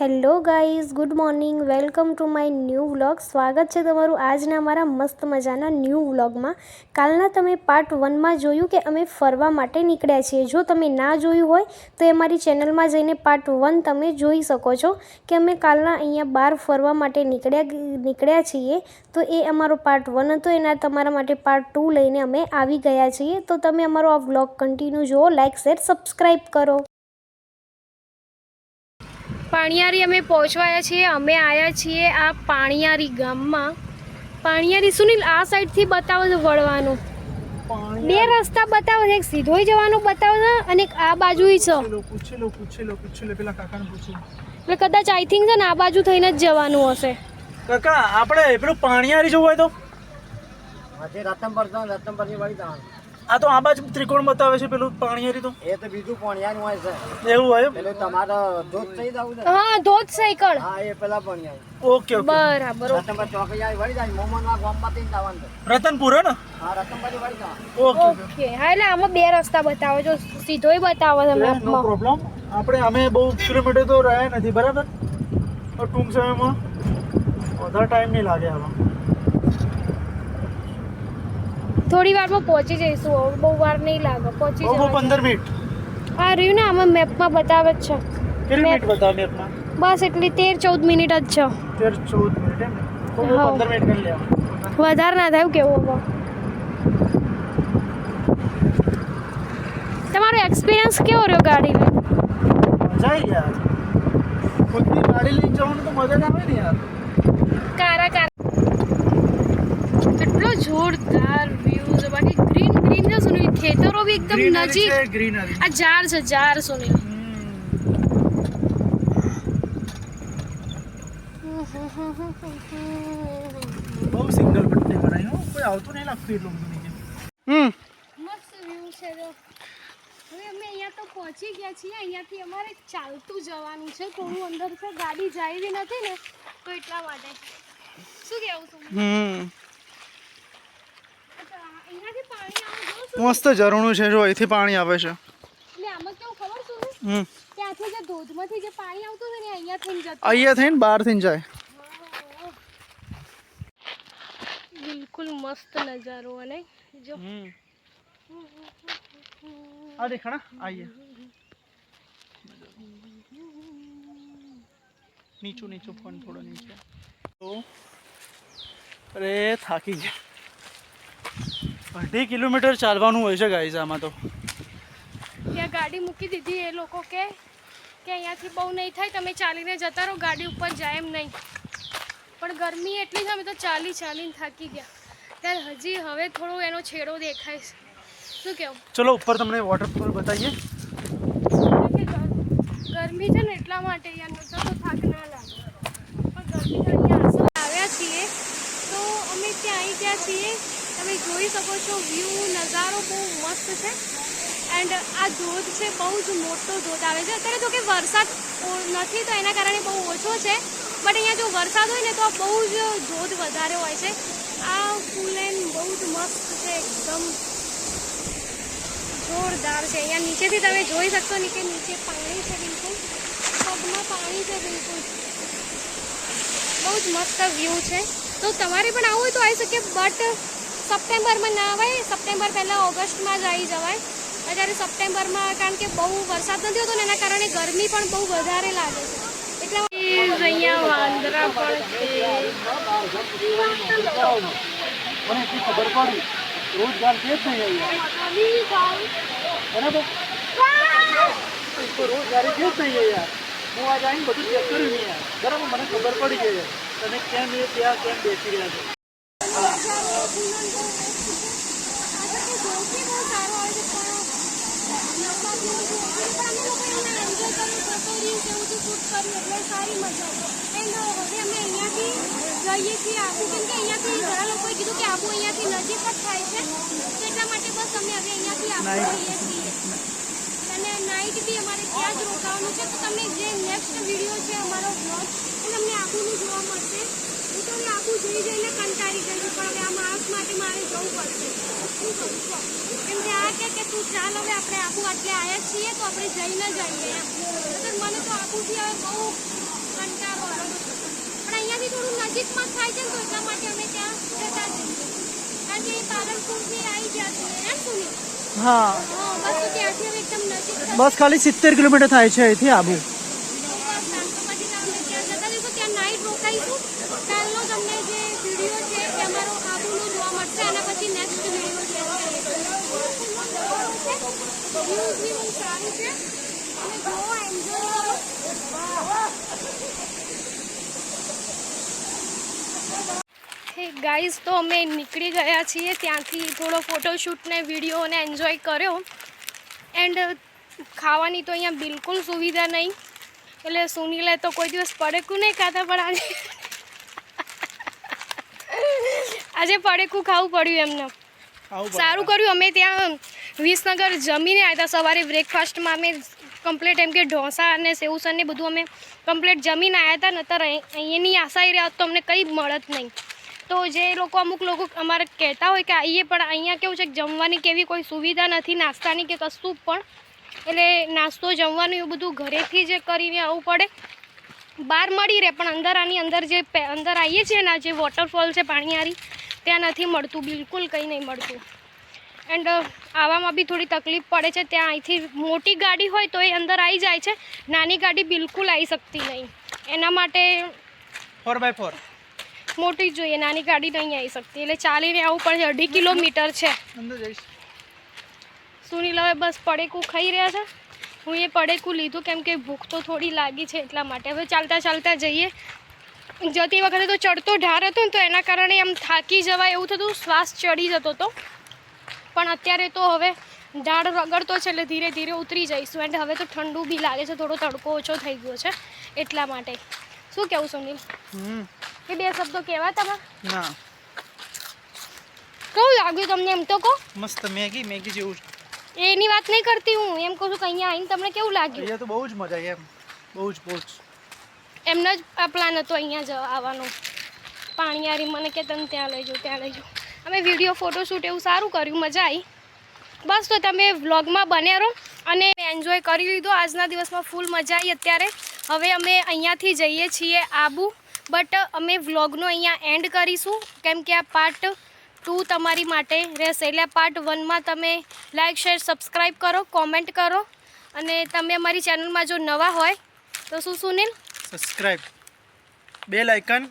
Hello guys, good morning. Welcome to my new vlog. સ્વાગત છે તમારું આજના મારા મસ્ત મજાના ન્યૂ વ્લોગમાં. કાલના તમે પાર્ટ વનમાં જોયું કે અમે ફરવા માટે નીકળ્યા છીએ. જો તમે ના જોયું હોય, તો એ મારી ચેનલમાં જઈને પાર્ટ વન તમે જોઈ શકો છો કે અમે કાલના અહીંયા બહાર ફરવા માટે નીકળ્યા નીકળ્યા છીએ. તો એ અમારો પાર્ટ વન હતો. એના તમારા માટે પાર્ટ ટુ લઈને અમે આવી ગયા છીએ. તો તમે અમારો આ વ્લોગ કન્ટિન્યુ જુઓ લાઇક શેર સબસ્ક્રાઈબ કરો. પાણિયારી અમે પહોંચવાયા છીએ અમે આવ્યા છીએ આ પાણિયારી ગામમાં. પાણિયારી સુનિલ આ સાઈડથી બતાવો છો વળવાનું. બે રસ્તા બતાવો છે એક સીધોય જવાનું બતાવો છે અને એક આ બાજુય છે. એટલે કદાચ આઈ થિંક છે ને આ બાજુ થઈને જ જવાનું હશે. કાકા આપણે પેલું પાણીયારી જવું હોય તો? આજે રતનપર તો રતનપરની વાળી જવાનું. આ તો આ બાજુ ત્રિકોણ બતાવે છે પેલું પાણીયારી તો. એ તો બીજું પોણિયાનું હોય છે. એવું હોય એટલે પેલું તમારે ધોધ થઈ જવું છે? હા ધોધ સાયકલ. હા એ પેલા પોણિયારી ઓકે ઓકે. બરાબર રતનપર ચોકી આવી વળી જાય મોમનવા જ જવાનું રતનપુર હે ને? હા રતનપુર વળી જવાનું. Okay okay. હા એટલે આમાં બે રસ્તા બતાવો. જો સીધોય બતાવો છે નો પ્રોબ્લેમ આપણે અમે બહુ કિલોમીટર તો રહ્યા નથી બરાબર? તો ટૂંક સમયમાં વધારે ટાઈમ નહીં લાગે આમાં થોડી વારમાં પહોંચી જઈશું. બહુ વાર નહીં લાગે. પહોંચી જઈશું પંદર મિનિટ. આ રહ્યું ને આમાં મેપમાં બતાવે જ છે. કેટલી મિનિટ બતાવે મેપમાં? બસ એટલી તેર ચૌદ મિનિટ જ છે. તેર ચૌદ મિનિટ એમ ને? હા. પંદર મિનિટ કરી લેવા વધારે ના થાય કેવું હવે. તમારો એક્સપિરિયન્સ કેવો રહ્યો ગાડીનો? મજા આવી યાર. ખુદની ગાડી લઈને જવાનું તો મજા જ આવે ને યાર. કારા કારા. કેટલો જોરદાર છે બાકી ગ્રીન ગ્રીન છે સુનિલ ખેતરો બી એકદમ નજીક. ગ્રીનરી આ ઝાડ છે ઝાડ સુનિલ બહુ સિંગલ પટ્ટી બનાવી હો. કોઈ આવતું નહીં લાગતું એટલું બધું નીચે. હમ. મસ્ત વ્યૂ છે તો હવે અમે અહીંયા તો પહોંચી ગયા છીએ. અહીંયાથી અમારે ચાલતું જવાનું છે. થોડું અંદર છે ગાડી જાય નથી ને તો એટલા માટે. શું કહેવું છું હમ અચ્છા, અહીંયાથી પાણી આવે જો શું મસ્ત ઝરણું છે જો અહીંથી પાણી આવે છે. એટલે આમાં કેવું ખબર શું છે? હમ. ત્યાંથી જે ધોધમાંથી જે પાણી આવતું હોય ને અહીંયા થઈને જતું અહીંયા થઈને બહાર થઈને જાય. બિલકુલ મસ્ત નજારો અને જો. આ દેખાણા આઈએ. નીચું નીચું પણ થોડો નીચે. તો અરે થાકી ગયા. અઢી કિલોમીટર ચાલવાનું હોય છે ગાઈઝ આમાં તો. ત્યાં ગાડી મૂકી દીધી એ લોકો કે કે અહીંયાથી બહુ નહીં થાય તમે ચાલીને જતા રહો ગાડી ઉપર જાય એમ નહીં. પણ ગરમી એટલી છે અમે તો ચાલી ચાલીને થાકી ગયા. ત્યારે હજી હવે થોડો એનો છેડો દેખાય છે. શું કેવું? ચલો ઉપર તમને વોટરફોલ બતાવીએ. ગરમી છે ને એટલા માટે યાર નતો તો થાક ના લાગે. પણ ગરમી અહીંયા આવ્યા છીએ તો અમે ત્યાં આવી ગયા છીએ. તમે જોઈ શકો છો વ્યૂ નજારો બહુ મસ્ત છે. એન્ડ આ ધોધ છે, બહુ જ મોટો ધોધ આવે છે. અત્યારે તો કે વરસાદ નથી તો એના કારણે બહુ ઓછો છે. બટ અહીંયા જો વરસાદ હોય ને તો આ બહુ જ ધોધ વધારે હોય છે. આ ફૂલ એન્ડ બહુ જ મસ્ત છે, એકદમ જોરદાર છે. અહીંયા નીચેથી તમે જોઈ શકશો ને કે નીચે પાણી છે બિલકુલ. પગમાં પાણી છે બિલકુલ. બહુ જ મસ્ત વ્યૂ છે. તો તમારે પણ આવવું હોય તો આવી શકે બટ સપ્ટેમ્બરમાં ના આવે સપ્ટેમ્બર પહેલાં ઓગસ્ટમાં જ આવી જવાય. અત્યારે સપ્ટેમ્બરમાં કારણ કે બહુ વરસાદ નથી હોતો ને એના કારણે ગરમી પણ બહુ વધારે લાગે છે. એટલે અહીંયા વાંદરા પણ મને ખબર પડી. રોજગાર છે જ નહીં બરાબર તો રોજગારી છે જ નહીં યાર હું આજે આવીને બધું ચેક કર્યું યાર બરાબર મને ખબર પડી ગઈ તમે કેમ એ ત્યાં કેમ બેસી રહ્યા છો? જઈએ છીએ આબુ કેમ કે અહીંયાથી ઘણા લોકોએ કીધું કે આબુ અહીંયાથી નજીક જ થાય છે એટલા માટે બસ અમે હવે અહીંયાથી આબુ જઈએ છીએ. અને નાઇટ બી અમારે ત્યાં જ રોકાવાનું છે તો તમને જે નેક્સ્ટ વીડિયો છે અમારો બ્લોગ એ તમને આબુનું જોવા મળશે. હું તો હવે જોઈ જઈને કંટાળી ગઈ પણ હવે આ માણસ માટે મારે જવું પડશે. કેમ કે આ કે કે તું ચાલ હવે આપણે આબુ આટલે આવ્યા છીએ તો આપણે જઈને જઈએ એમ. મને તો આબુથી હવે બહુ કંટાળો પણ અહીંયાથી થોડું નજીકમાં થાય છે ને તો એટલા માટે અમે ત્યાં જતા જઈએ કારણ કે પાલનપુરથી આવી ગયા છીએ. એમ સુનિલ હા. હા બસ ત્યાંથી હવે એકદમ નજીક બસ ખાલી સિત્તેર કિલોમીટર થાય છે અહીંથી આબુ તો બસ શાંત પછી તમે ત્યાં જતા રહીશું ત્યાં નાઈટ રોકાઈશું કાલનો તમને જે વીડિયો છે એ અમારો આબુનો જોવા મળશે અને પછી નેક્સ્ટ વીડિયો છે વ્યૂઝ બી બહુ સારું છે અને જોવો એન્જોય કરો હે ગાઈઝ તો અમે નીકળી ગયા છીએ. ત્યાંથી થોડો ફોટોશૂટ ને વીડિયો ને એન્જોય કર્યો. એન્ડ ખાવાની તો અહીંયા બિલકુલ સુવિધા નહીં. એટલે સુનીલે તો કોઈ દિવસ પડેકું નહીં ખાતા પણ આજે આજે પડેકું ખાવું પડ્યું એમને. સારું કર્યું અમે ત્યાં વિસનગર જમીને આવ્યા હતા સવારે બ્રેકફાસ્ટમાં અમે કમ્પ્લેટ એમ કે ઢોસા અને સેવસન ને બધું અમે કમ્પ્લેટ જમીને આવ્યા હતા નતર અહીં- અહીંયાની આશા એ રહ્યા તો અમને કંઈ મળત નહીં. તો જે લોકો અમુક લોકો અમારે કહેતા હોય કે આવીએ પણ અહીંયા કેવું છે કે જમવાની કેવી કોઈ સુવિધા નથી, નાસ્તાની કે કશું પણ. એટલે નાસ્તો, જમવાનું એવું બધું ઘરેથી જ કરીને આવવું પડે. બહાર મળી રહે, પણ અંદર આની અંદર જે અંદર આવીએ છીએ ને જે વોટરફોલ છે પાણીયારી ત્યાં નથી મળતું, બિલકુલ કંઈ નહીં મળતું. એન્ડ આવવામાં બી થોડી તકલીફ પડે છે. ત્યાં અહીંથી મોટી ગાડી હોય તો એ અંદર આવી જાય છે. નાની ગાડી બિલકુલ આવી શકતી નહીં. એના માટે ફોર બાય ફોર મોટી જોઈએ. નાની ગાડી નહીં આવી શકતી. એટલે ચાલીને આવવું પડે અઢી કિલોમીટર છે. સુનિલ હવે બસ પડેકું ખાઈ રહ્યા છે. હું એ પડેકું લીધું. કેમ કે ભૂખ તો થોડી લાગી છે એટલા માટે. હવે ચાલતા ચાલતા જઈએ. જતી વખતે તો ચડતો ઢાર હતો ને તો એના કારણે આમ થાકી જવાય એવું થતું. શ્વાસ ચડી જતો હતો પણ અત્યારે તો હવે ઝાડ રગડતો છે એટલે ધીરે ધીરે ઉતરી જઈશું. એન્ડ હવે તો ઠંડુ બી લાગે છે થોડો તડકો ઓછો થઈ ગયો છે એટલા માટે. શું કહેવું સુનિલ? હમ. એ બે શબ્દો કહેવા તમારે ના. કેવું લાગ્યું તમને એમ તો કહો? મસ્ત મેગી મેગી જેવું છે એની વાત નહીં કરતી હું એમ કહું છું કે અહીંયા આવીને તમને કેવું લાગ્યું? અહીંયા તો બહુ જ મજા આવી એમ. બહુ જ બહુ જ એમનો જ આ પ્લાન હતો અહીંયા જવા આવવાનો. પાણીયારી મને કે તને ત્યાં લઈ જાઉં ત્યાં લઈ જાઉં. અમે વીડિયો ફોટોશૂટ એવું સારું કર્યું, મજા આવી બસ તો તમે વ્લોગમાં બન્યા રહો અને એન્જોય કરી લીધો. આજના દિવસમાં ફૂલ મજા આવી અત્યારે. હવે અમે અહીંયાથી જઈએ છીએ આબુ બટ અમે વ્લોગનો અહીંયા એન્ડ કરીશું. કેમ કે આ પાર્ટ ટુ તમારી માટે રહેશે. એટલે પાર્ટ વનમાં તમે લાઇક શેર સબસ્ક્રાઈબ કરો કોમેન્ટ કરો. અને તમે અમારી ચેનલમાં જો નવા હોય, તો શું સુનિલ? Subscribe bell icon